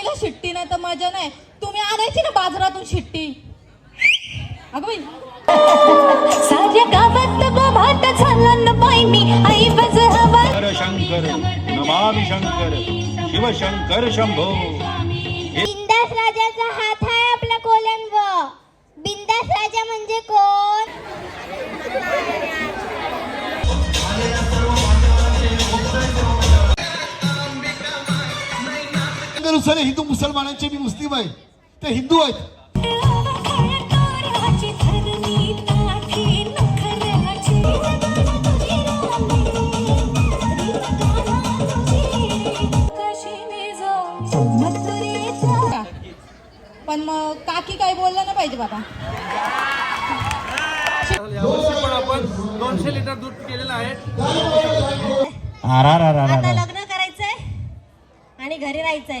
कोयणीला शिट्टी नाही तर मजा नाही. तुम्ही आणायची ना बाजारातून शिट्टी? अगं बाई. साऱ्या गावात बाबात झाला न बाई मी. आई बज हवा. शंकर शंकर नमामि शंकर शिवशंकर शंभो. बिंदास राजाचा हात आहे आपल्या कोल्यांवर. बिंदास राजा म्हणजे कोण? नुसार हिंदू मुसलमानांचे मी मुस्लिम आहे. ते हिंदू आहेत. का? पण मग काकी काय बोललं ना पाहिजे बाबा. यावर्षी पण आपण दोनशे लिटर दूध केलेलं आहे. आता लग्न करायचंय आणि घरी राहायचंय.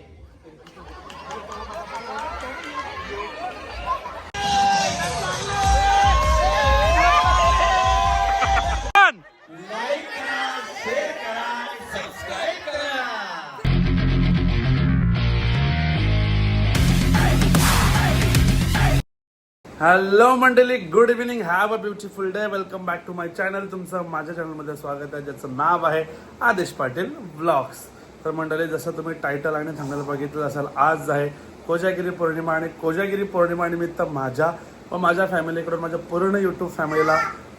हॅलो मंडळी good evening have a beautiful day. Welcome back to my channel. तुमचं माझ्या चॅनलमध्ये स्वागत आहे ज्याचं नाव आहे आदेश पाटील ब्लॉग्स तर मंडळी जसं तुम्ही टायटल आणि थंबनेल बघितलं असाल आज आहे कोजागिरी पौर्णिमा आणि कोजागिरी पौर्णिमानिमित्त माझ्या व माझ्या फॅमिलीकडून माझ्या पूर्ण यूट्यूब फॅमिलीला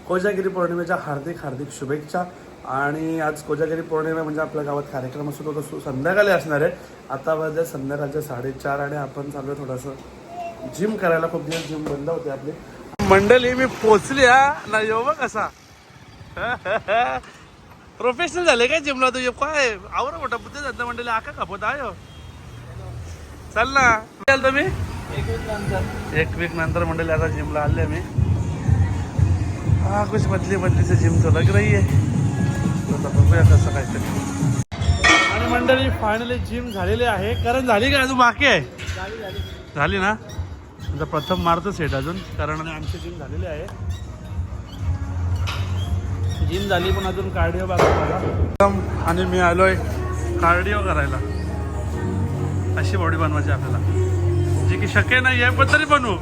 कोजागिरी पौर्णिमेच्या हार्दिक हार्दिक शुभेच्छा. आणि आज कोजागिरी पौर्णिमा म्हणजे आपल्या गावात कार्यक्रम असतो तो तो संध्याकाळी असणार आहे. आता वाजले संध्याकाळचे साडेचार आणि आपण चालू आहे थोडंसं जिम करायला खूप दिवस जिम बंद होते आपली. मंडळी मी पोचली हा. ना यो बघ कसा. प्रोफेशनल झाले काय जिमला तू? काय? आवर मोठा बुद्ध जात मंडळी आका कापत आयो चल ना. चाल तुम्ही एक वीक नंतर मंडळी आता जिमला आले मी. हा कुछ बदली बदली से जिम तो लग रही है तो बघूया कसं काय ते आणि मंडळी फायनली जिम झालेली आहे. कारण झाली का अजून बाकी आहे? झाली ना? आता प्रथम मारतो सेट अजून कारण आमची जिम झालेली आहे. जिम झाली पण अजून कार्डिओ बघा. प्रथम आणि मी आलोय कार्डिओ करायला. अशी बॉडी बनवायची आपल्याला. जे की शक्य नाही आहे पण तरी बनवू.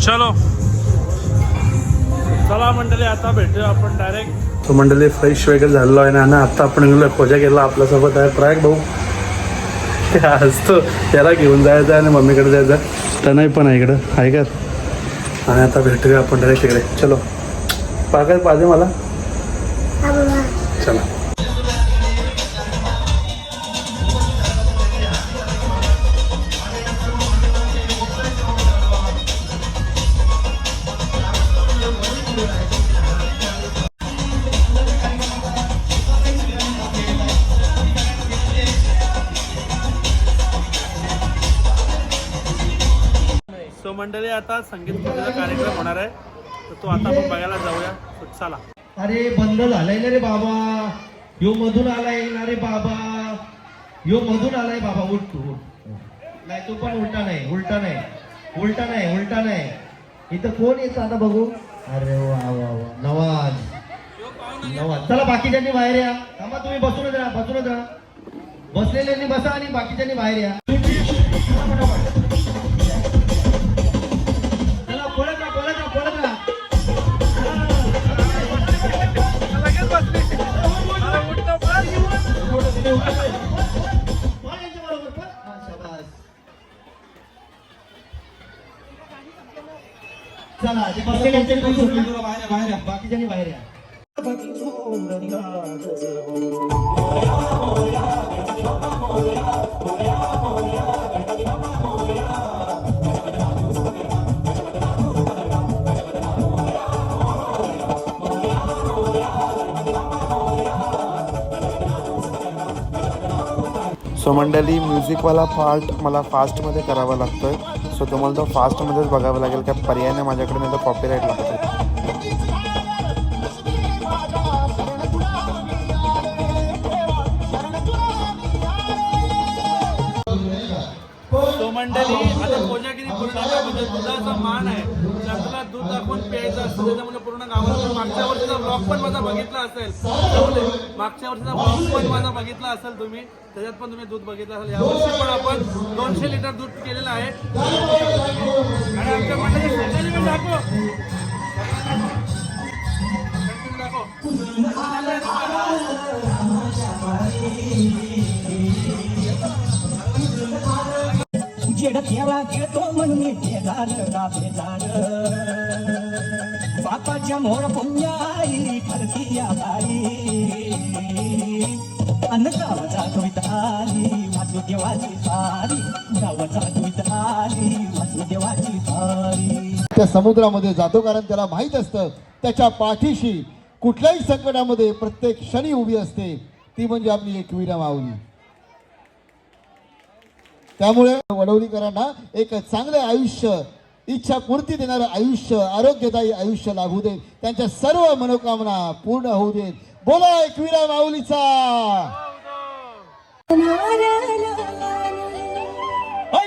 चलो. चला मंडळी आता भेटूया आपण डायरेक्ट तो मंडळी फ्रेश वगैरे झालेलो आहे ना आणि आता आपण गेलो खोजा गेला आपल्यासोबत आहे प्रयाग भाऊ. ते असतो त्याला घेऊन जायचं आणि मम्मीकडे जायचं तनय पण आहे इकडं. आहे का? आणि आता भेटूया आपण डायरेक्ट तिकडे. चलो. पाकाय पाहिजे मला? चला. मंडळी आता संगीत कार्यक्रम होणार आहे. तर तो आता आपण बघायला जाऊया. चला. अरे बंद झालाय ना रे बाबा. यो मधून आलाय ना रे बाबा. यो मधून आलाय बाबा. उठ तू उठ. नाही तू पण उलटा नाही उलटा नाही. उलटा नाही उलटा नाही. इथं कोण येतं आता बघू? अरे वा वा वा. नवाज. नवाज. चला बाकीच्यांनी बाहेर या. थांबा तुम्ही बसूनच राहा बसूनच राहा. बसलेल्यांनी बसा आणि बाकीच्यांनी बाहेर या. सो मंडली म्यूज़िक वाला पार्ट मला फास्टमध्ये करावा लागतोय. सो तुम्हाला तो फास्टमध्येच बघावं लागेल काय पर्याय नाही माझ्याकडे नाही तर कॉपीराईट लागतो. तो मंडळी म्हणजे दुधाचा मान आहे. त्यातला दूध दाखवून प्यायचं असतं त्याच्यामुळे पूर्ण गावाला मागच्या वर्षीचा ब्लॉग पण माझा बघितला असेल. मागच्या वर्षीचा ब्लॉग पण माझा बघितला असेल तुम्ही. त्याच्यात पण तुम्ही दूध बघितलं असेल. यावर्षी पण आपण दोनशे लिटर दूध केलेलं आहे. आणि आमच्या मंडळी दाखव. जेड केला घेतो म्हणून ते झालं राबे झालं बापाच्या मोर पुण्या आई फरकी या बाई. अन्न गावाचा कविताली वाचू देवाची सारी गावचा कविताली वाचू देवाची सारी त्या समुद्रामध्ये जातो कारण त्याला माहीत असतं त्याच्या पाठीशी कुठल्याही संकटामध्ये प्रत्येक क्षणी उभी असते. ती म्हणजे आपली एकविरा माऊली त्यामुळे वडवलीकरांना एक चांगले आयुष्य इच्छा पूर्ती देणारं आयुष्य आरोग्यदायी आयुष्य लाभू दे त्यांच्या सर्व मनोकामना पूर्ण होऊ देत बोला एकविरा माऊलीचा. ओय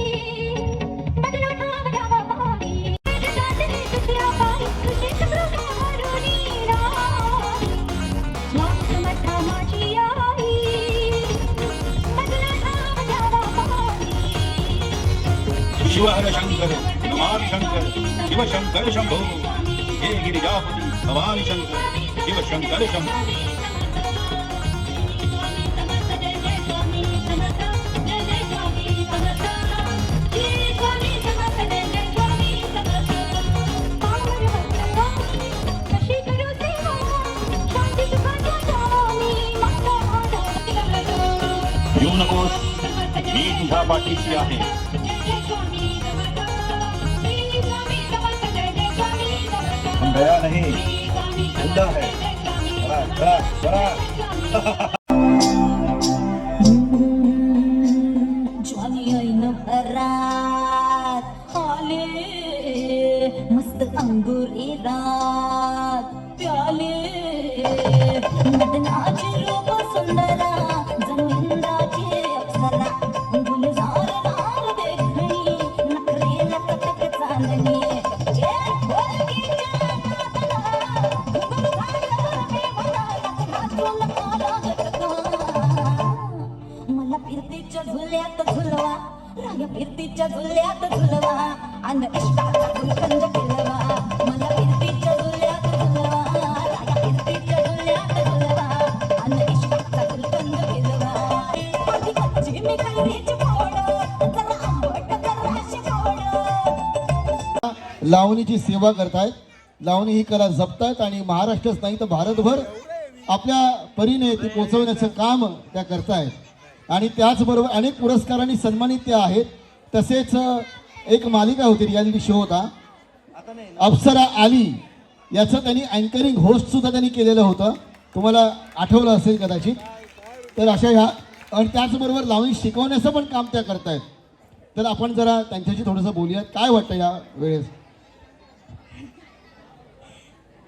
शिवहर शंकर नमामि शंकर शिव शंकर शंभो हे गिरिजापति नमामि शंकर शिव शंकर शंभो येऊ नकोस मी तुझ्या पाठीशी आहे. गया नहीं जिंदा है। बड़ा बड़ा बड़ा लावणीची सेवा करतायत. लावणी ही कला जपतायत आणि महाराष्ट्रच नाही तर भारतभर आपल्या परीने ती पोचवण्याचं काम त्या करतायत. आणि त्याचबरोबर अनेक पुरस्कारांनी सन्मानित त्या आहेत. तसेच एक मालिका होती रियालिटी शो होता. अप्सरा आली याचं त्यांनी अँकरिंग होस्टसुद्धा त्यांनी केलेलं होतं. तुम्हाला आठवलं असेल कदाचित. तर अशा ह्या आणि त्याचबरोबर लावणी शिकवण्याचं पण काम त्या करतायत. तर आपण जरा त्यांच्याशी थोडंसं बोलूयात. काय वाटतं या वेळेस?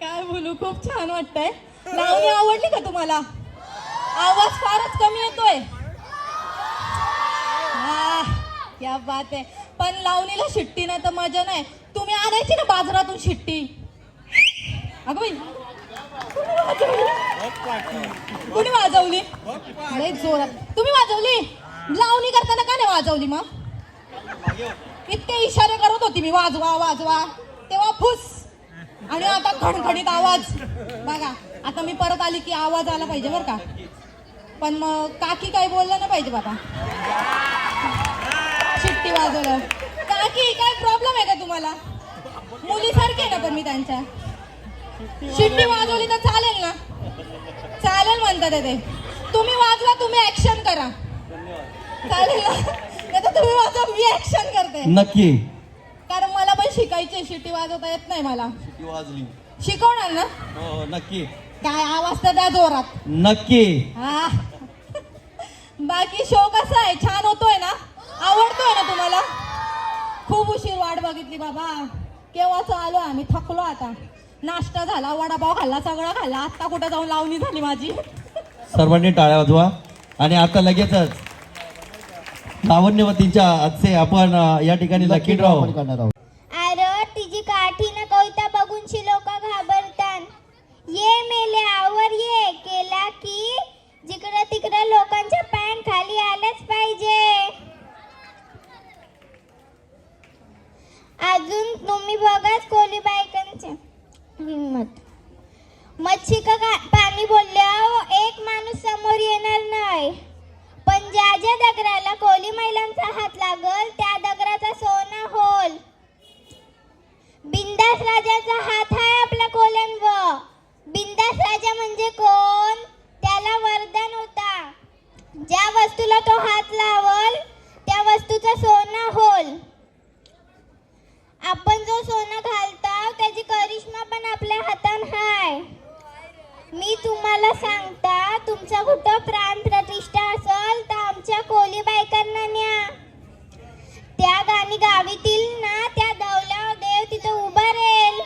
काय बोलू? खूप छान वाटतंय. लावणी आवडली का तुम्हाला? आवाज फारच कमी येतोय. क्या बात आहे. पण लावणीला शिट्टी नाही तर मजा नाही. तुम्ही आणायची ना बाजारातून शिट्टी? अगं बाई कुणी वाजवली? लय जोरात. तुम्ही वाजवली? लावणी करताना का नाही वाजवली मग? इतके इशारे करत होती मी. वाजवा वाजवा. तेव्हा फुस. आणि आता खणखणीत आवाज. बघा आता मी परत आली की आवाज आला पाहिजे बरं का. पण मग काकी काय बोललं ना पाहिजे बाबा. शिट्टी वाजवलं. काकी काय प्रॉब्लेम आहे का तुम्हाला? मुलीसारखे आहे ना पण मी त्यांच्या? शिट्टी वाजवली तर चालेल ना? चालेल म्हणतात ते. तुम्ही वाजवा तुम्ही ऍक्शन करा. चालेल. ना तर तुम्ही वाजवा मी ऍक्शन करते. नक्की. कारण मला पण शिकायची शिट्टी वाजवता येत नाही मला. वाजली. शिकवणार ना? हो नक्की. काय आवाज तर द्या जोरात. नक्की. हा. बाकी शो कसा आहे? छान होतोय ना? आवडतोय ना तुम्हाला? खूप उशीर वाट बघितली बाबा. केव्हाच आलो आम्ही थकलो आता. नाश्ता झाला वडापाव खाल्ला सगळं खाल्ला. आता कुठं जाऊन लावणी झाली माझी? सर्वांनी टाळ्या वाजवा. आणि आता लगेचच लावण्यवतींच्या आजचे आपण या ठिकाणी लकी ड्रॉ करणार आहोत. राजाचा हात आहे आपल्या कोल्यांवर. बिंदास राजा म्हणजे कोण? त्याला वरदान होता. ज्या वस्तूला तो हात लावल त्या वस्तूचा सोना होल. आपण जो सोनं घालता त्याची करिश्मा पण आपल्या हातात हाय. मी तुम्हाला सांगता तुमचा कुठं प्राण प्रतिष्ठा असल तर आमच्या कोली बायकांना न्या. त्या गाणी गावीतील ना त्या दौल्यावर देव तिथं उभा राहील.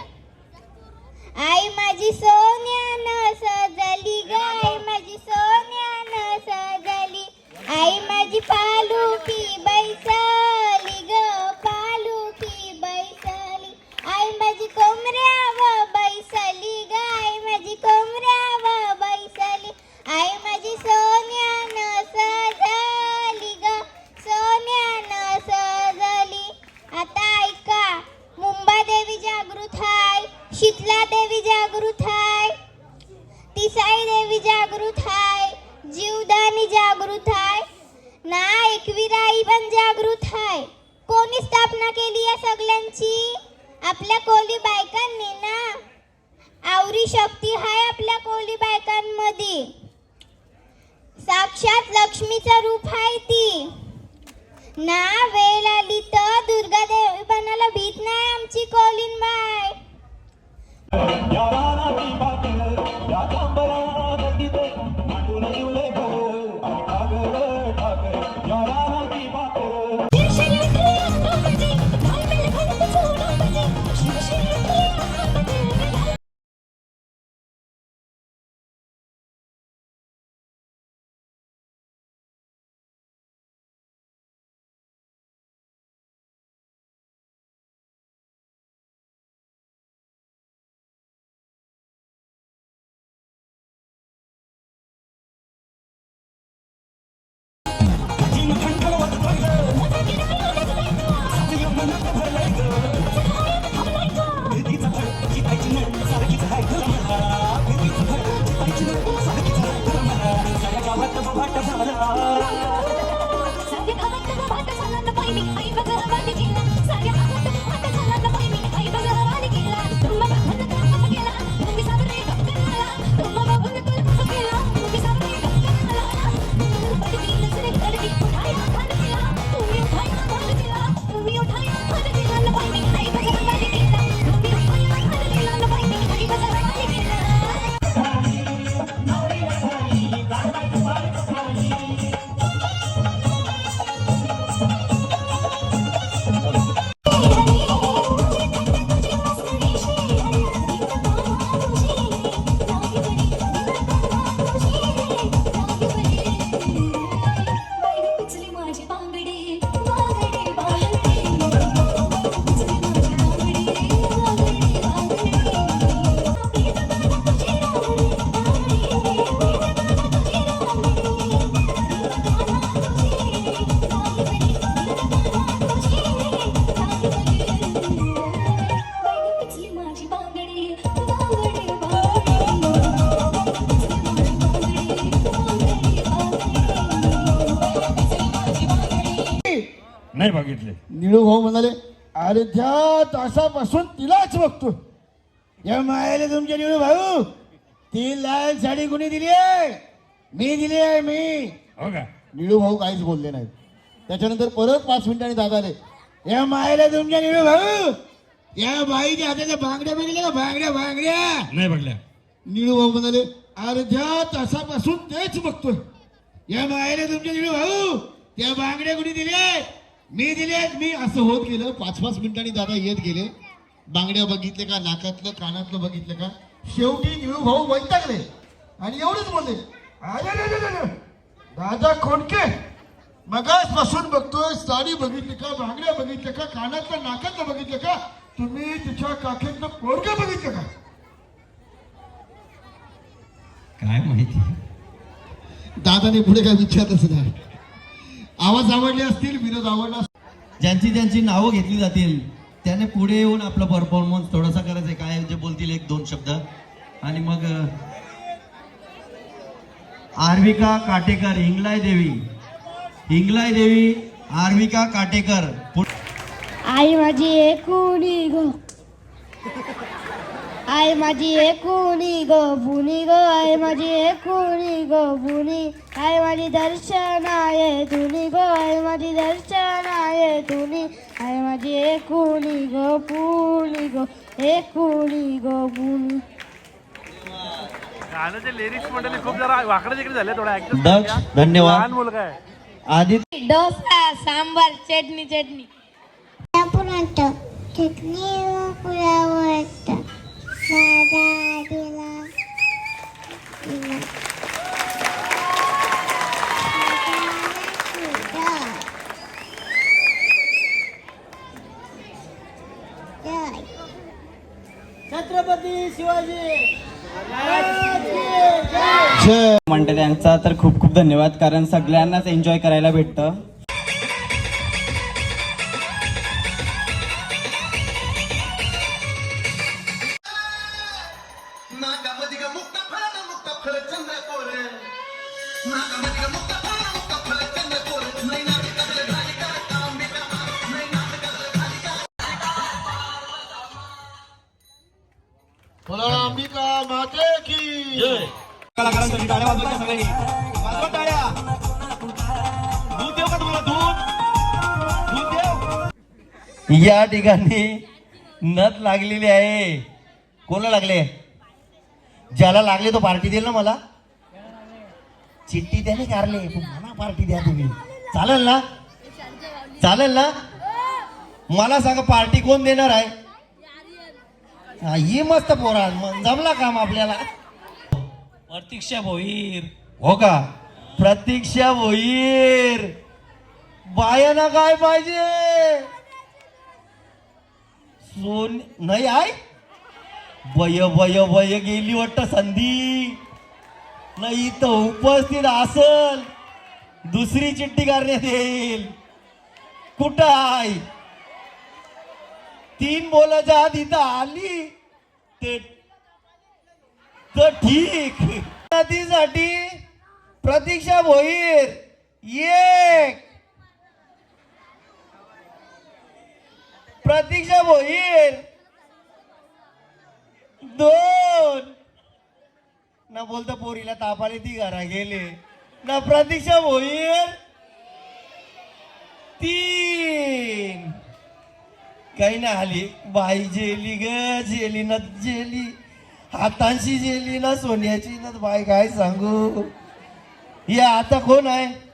आई माझी सोन्यानं सजली ग आई माझी सोन्यानं सजली. आई माझी पालुकी बैसली ग पालुकी बैसली. आई माझी कोमऱ्यावर बैसली ग आई माझी कोमऱ्यावर बैसली. आई माझी सोन्या अर्ध्या तासापासून तिलाच बघतो या मायाला तुमच्या निळू भाऊ ती लाल साडी कुणी दिली आहे? मी दिली आहे मी. हो का? निळू भाऊ काहीच बोलले नाहीत. त्याच्यानंतर परत पाच मिनिटांनी दादा आले. या मायला तुमच्या निळू भाऊ या बाईच्या हाताच्या बांगड्या बघितल्या का? बांगड्या बांगड्या. नाही बघल्या. निळू भाऊ म्हणाले अर्ध्या तासापासून तेच बघतोय. या मायला तुमच्या निळू भाऊ त्या बांगड्या कुणी दिल्या? मी दिल्यात मी असं होत गेलं. पाच पाच मिनिटांनी दादा येत गेले. बांगड्या बघितले का नाकातलं कानातलं बघितलं का? शेवटी निळू भाऊ वैतागले. आणि एवढंच बोलले "अरे रे रे रे रे, दादा खोडके मगाच पासून बघतोय साडी बघितली का बांगड्या बघितल्या का कानातलं नाकातलं बघितलं का? तुम्ही तिच्या काखेतलं पोरग बघितलं का? काय माहिती? दादाने पुढे काय विचारलंच नाही आवाज आवडले असतील विनोद आवडला ज्यांची ज्यांची नावं घेतली जातील त्याने पुढे येऊन आपला परफॉर्मन्स थोडासा करायचा आहे. काय जे बोलतील एक दोन शब्द. आणि मग आर्विका काटेकर हिंगलाय देवी. हिंगलाय देवी आर्विका काटेकर. आई माझी एकुणी ग आई माझी एकुणी ग बुनी ग आई माझी एकुणी ग बुनी. आई माझी दर्शनाये तुनी ग आई माझी दर्शनाये तुनी. आई माझी एकुणी ग पुनी ग एकुणी ग बुनी. गाण्याचे लिरिक्स मंडळी खूप जरा वाकडे तिकडे झाले थोडा ऍक्टर दक्ष धन्यवाद. लहान मुलगा आहे. आधी डोसा सांबार चटणी चटणी. दादा दिला दिला मंडळ्यांचा तर खूप खूप धन्यवाद कारण सगळ्यांनाच एन्जॉय करायला भेटतं. कलाकारांसाठी टाळ्या सगळ्यांनी. वाजवा टाळ्या दूध देऊ का तुम्हाला दूध दूध देऊ या ठिकाणी नथ लागलेली आहे. कोणाला लागले? ज्याला लागले तो पार्टी देईल ना मला? चिठ्ठी त्याने कारले. पण मला पार्टी द्या तुम्ही. चालेल ना? चालेल ना? मला सांगा पार्टी कोण देणार आहे? हा, मस्त पोरा जमला काम आपल्याला. प्रतीक्षा भोईर. हो का? प्रतीक्षा भोईर. बायाना काय पाहिजे? सोन नाही आहे बय बय बय गेली वाटत संधी. नाही इथं उपस्थित असल दुसरी चिठ्ठी करण्यात येईल. कुठं आहे? तीन बोलाच्या आत इथं आली ते तर ठीक. नदीसाठी प्रतीक्षा भोईर एक. प्रतीक्षा भोईर दोन. ना बोलता पोरीला तापाले ती घरा गेले. ना प्रतीक्षा होईल तीन. काही नाही आली. बाई जेली ग जेली न जेली. हातांशी जेली ना सोन्याची ना बाई काय सांगू? या आता कोण आहे?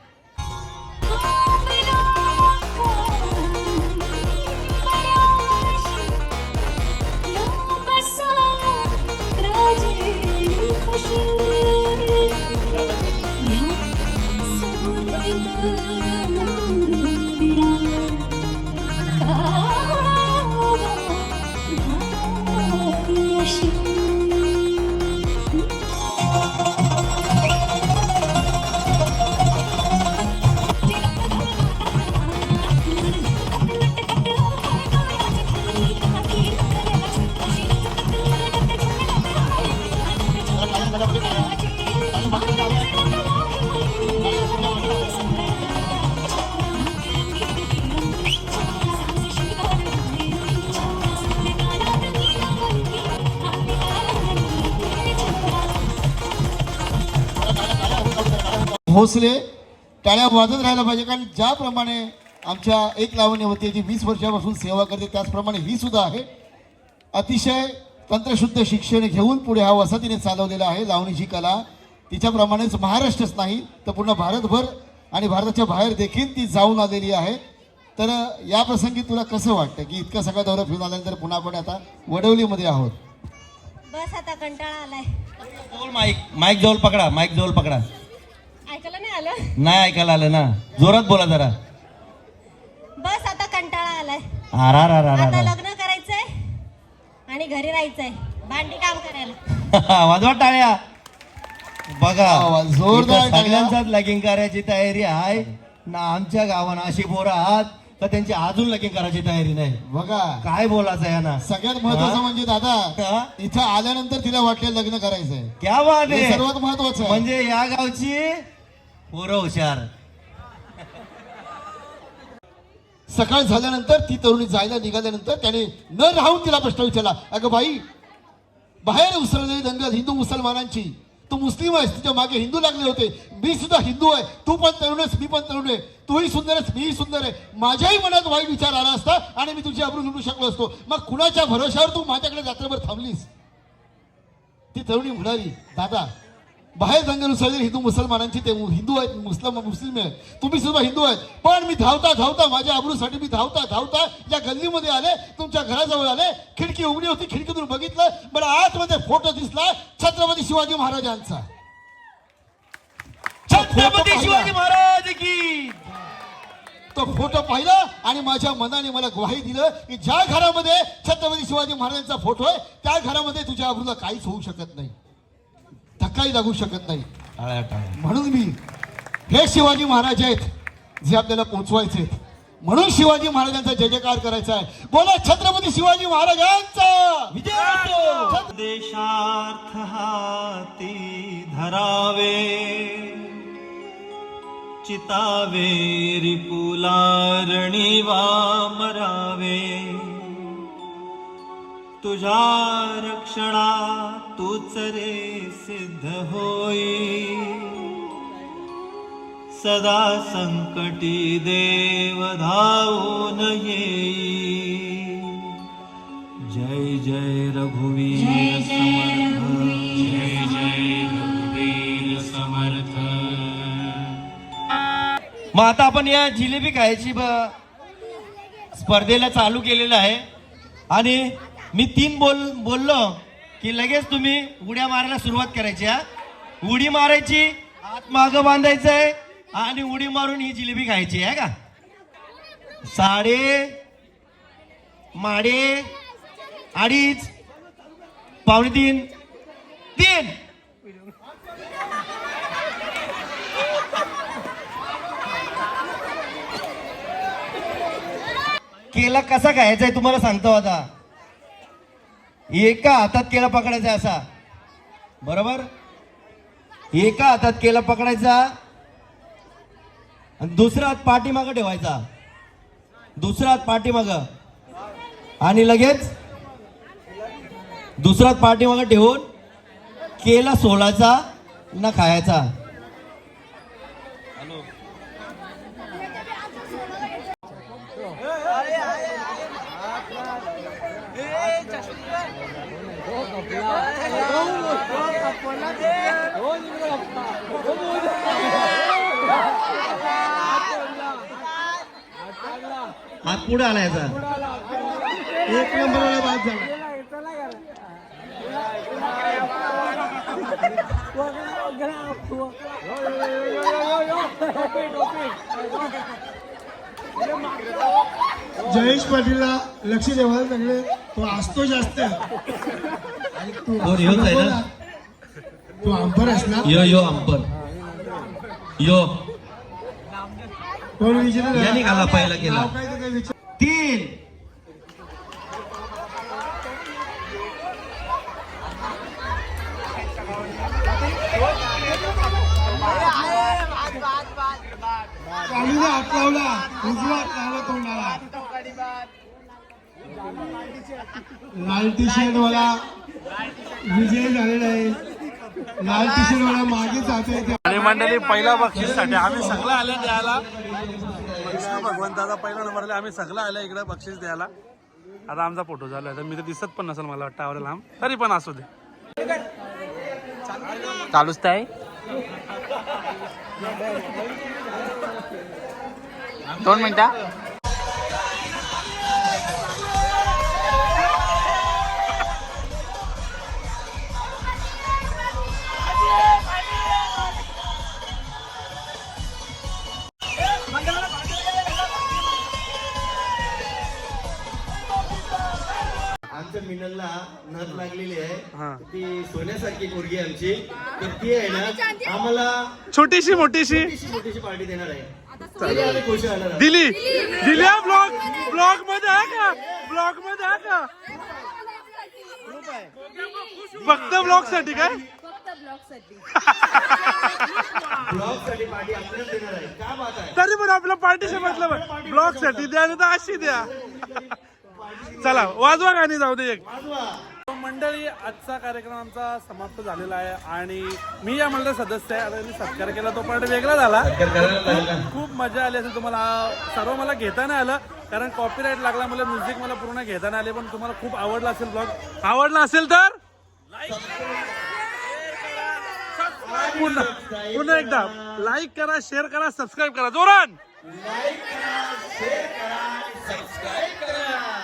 भोसले टाळ्या वाजत राहायला पाहिजे कारण ज्याप्रमाणे आमच्या एक लावणीवरती जी वीस वर्षापासून सेवा करते त्याचप्रमाणे ही सुद्धा आहे. अतिशय तंत्रशुद्ध शिक्षण घेऊन पुढे हा वसतीने चालवलेला आहे लावणीची कला. तिच्याप्रमाणेच महाराष्ट्रच नाही तर पूर्ण भारतभर आणि भारताच्या बाहेर देखील ती जाऊन आलेली आहे. तर या प्रसंगी तुला कसं वाटतं की इतकं सगळं दौरा फिरून आल्यानंतर पुन्हा आपण आता वडवलीमध्ये आहोत? बस आता कंटाळा आलाय. बोल माईक माईक जवळ पकडा माईक जवळ पकडा. ऐकायला नाही आलं? नाही ऐकायला आलं ना. जोरात बोला जरा. बस आता कंटाळा आलाय. आरा रा रा आता लग्न करायचंय आणि घरी राहायचंय. भांडी काम करायला. वाजवा टाळ्या. बघा वा, जोरदार इथं टाळ्या. सगळ्यांचाच लगीन करायची तयारी आहे. ना आमच्या गावानं अशी पोरं आहात तर त्यांची अजून लगीन करायची तयारी नाही. बघा. काय बोलायचं आहे ना सगळ्यात महत्वाचं? म्हणजे दादा हा? इथं आल्यानंतर तिला वाटलं लग्न करायचंय. क्या हे आहे? सर्वात महत्वाचं म्हणजे या गावची पोरं हुशार. सकाळ झाल्यानंतर ती तरुणी जायला निघाल्यानंतर त्याने न राहून तिला प्रश्न विचारला अगं बाई बाहेर उसरलेली दंगल हिंदू मुसलमानांची. तू मुस्लिम आहेस तुझ्या मागे हिंदू लागले होते. मी सुद्धा हिंदू आहे. तू पण तरुण आहेस मी पण तरुण आहे. तूही सुंदर आहेस मीही सुंदर आहे. माझ्याही मनात वाईट विचार आला असता आणि मी तुझी अब्रू लुटू शकलो असतो. मग कुणाच्या भरोशावर तू माझ्याकडे रात्रभर थांबलीस? ती तरुणी म्हणाली दादा बाहेर दंगल उसळले हिंदू मुसलमानांची ते हिंदू आहेत मुस्लिम मुस्लिम आहेत. तुम्ही सुद्धा हिंदू आहेत. पण मी धावता धावता माझ्या अब्रूसाठी मी धावता धावता या गल्लीमध्ये आले तुमच्या घराजवळ आले खिडकी उघडी होती खिडकीतून बघितलं मला आतमध्ये फोटो दिसला छत्रपती शिवाजी महाराजांचा. छत्रपती शिवाजी महाराज की! तो फोटो पाहिला आणि माझ्या मनाने मला ग्वाही दिलं की ज्या घरामध्ये छत्रपती शिवाजी महाराजांचा फोटो आहे त्या घरामध्ये तुझ्या अब्रूला काहीच होऊ शकत नाही. धक्काही लागू शकत नाही. टाळ्या टाळ्या म्हणून मी हे शिवाजी महाराज आहेत जे आपल्याला पोचवायचे आहेत. म्हणून शिवाजी महाराजांचा जय जयकार करायचा आहे. बोला छत्रपती शिवाजी महाराजांचा! विजय! देशार्थ हाती धरावे चितावे रिपुलारणी मरावे तुझ्या रक्षणा तूच रे सिद्ध होई. सदा संकटी देव धावून येई. जय जय रघुवीर समर्थ. जय जय रघुवीर समर्थ. मग आता आपण या जिलेबी खायची ब- स्पर्धेला चालू केलेलं आहे. आणि मी तीन बोल बोललो की लगेच तुम्ही उड्या मारायला सुरुवात करायची हा. उडी मारायची हात मागं बांधायचं आहे आणि उडी मारून ही जिलेबी खायची आहे का? साडे माडे अडीच पावणे तीन तीन. केला कसा खायचा आहे तुम्हाला सांगतो आता. एका हातात केला पकडायचा असा. बरोबर? एका हातात केला पकडायचा आणि दुसरा हात पाठीमागं ठेवायचा. दुसरा हात पाठीमागं. आणि लगेच दुसरा हात पाठीमागं ठेवून केला सोलायचा ना खायचा. पुढे आलायचा एक नंबर बाद झाला. जयेश पाटीलला लक्ष देवायला सगळे तो असतो जास्त. आणि तू ना? आहेस ना यो यो अंपर यो. कोण या निघाला पहिला केला. विचार तीन कालीला हात लावला उजवा लावला तोंडाला लाल टी शर्ट वाला. विजय झालेला आहे. लाल टी शर्ट वाला मागे जाते आणि मंडळी पहिला बक्षीससाठी आम्ही सगळं आले द्यायला. कृष्ण भगवंताचा पहिला नंबर आले आम्ही सगळं आले इकडे बक्षीस द्यायला. आता आमचा फोटो झाला तर मी तर दिसत पण नसेल मला वाटतं आवडेल लांब तरी पण असू दे. चालूच आहे. दोन मिनिटा. मिनलला नथ लागलेली हा. आहे ती सोन्यासारखी मुलगी आहे आमची. तर ती आहे ना आम्हाला छोटीशी मोठीशी. छोटीशी मोठीशी पार्टी देणार आहे. खुश राहणार. दिली. दिली. ब्लॉग. ब्लॉगमध्ये आहे का? ब्लॉगमध्ये आहे का? फक्त ब्लॉगसाठी काय ब्लॉगसाठी पार्टी आपल्याला देणार आहे. का बात आहे? तरी पण आपल्या पार्टीशी म्हटलं ब्लॉगसाठी द्या नाही तर अशी द्या. चला वाजवा गाणी जाऊ दे एक. मंडळी आजचा कार्यक्रम आमचा समाप्त झालेला आहे आणि मी या मंडळ सदस्य आहे. आता मी सत्कार केला तो पार्ट वेगळा झाला. खूप मजा आली असेल तुम्हाला. सर्व मला घेता नाही आलं कारण कॉपीराईट लागला मला म्युझिक मला पूर्ण घेता नाही आले पण तुम्हाला खूप आवडला असेल ब्लॉग आवडला असेल तर? पुन्हा पुन्हा एकदा. लाईक करा शेअर करा सबस्क्राईब करा. जोरान लाईक करा शेअर करा सबस्क्राईब करा.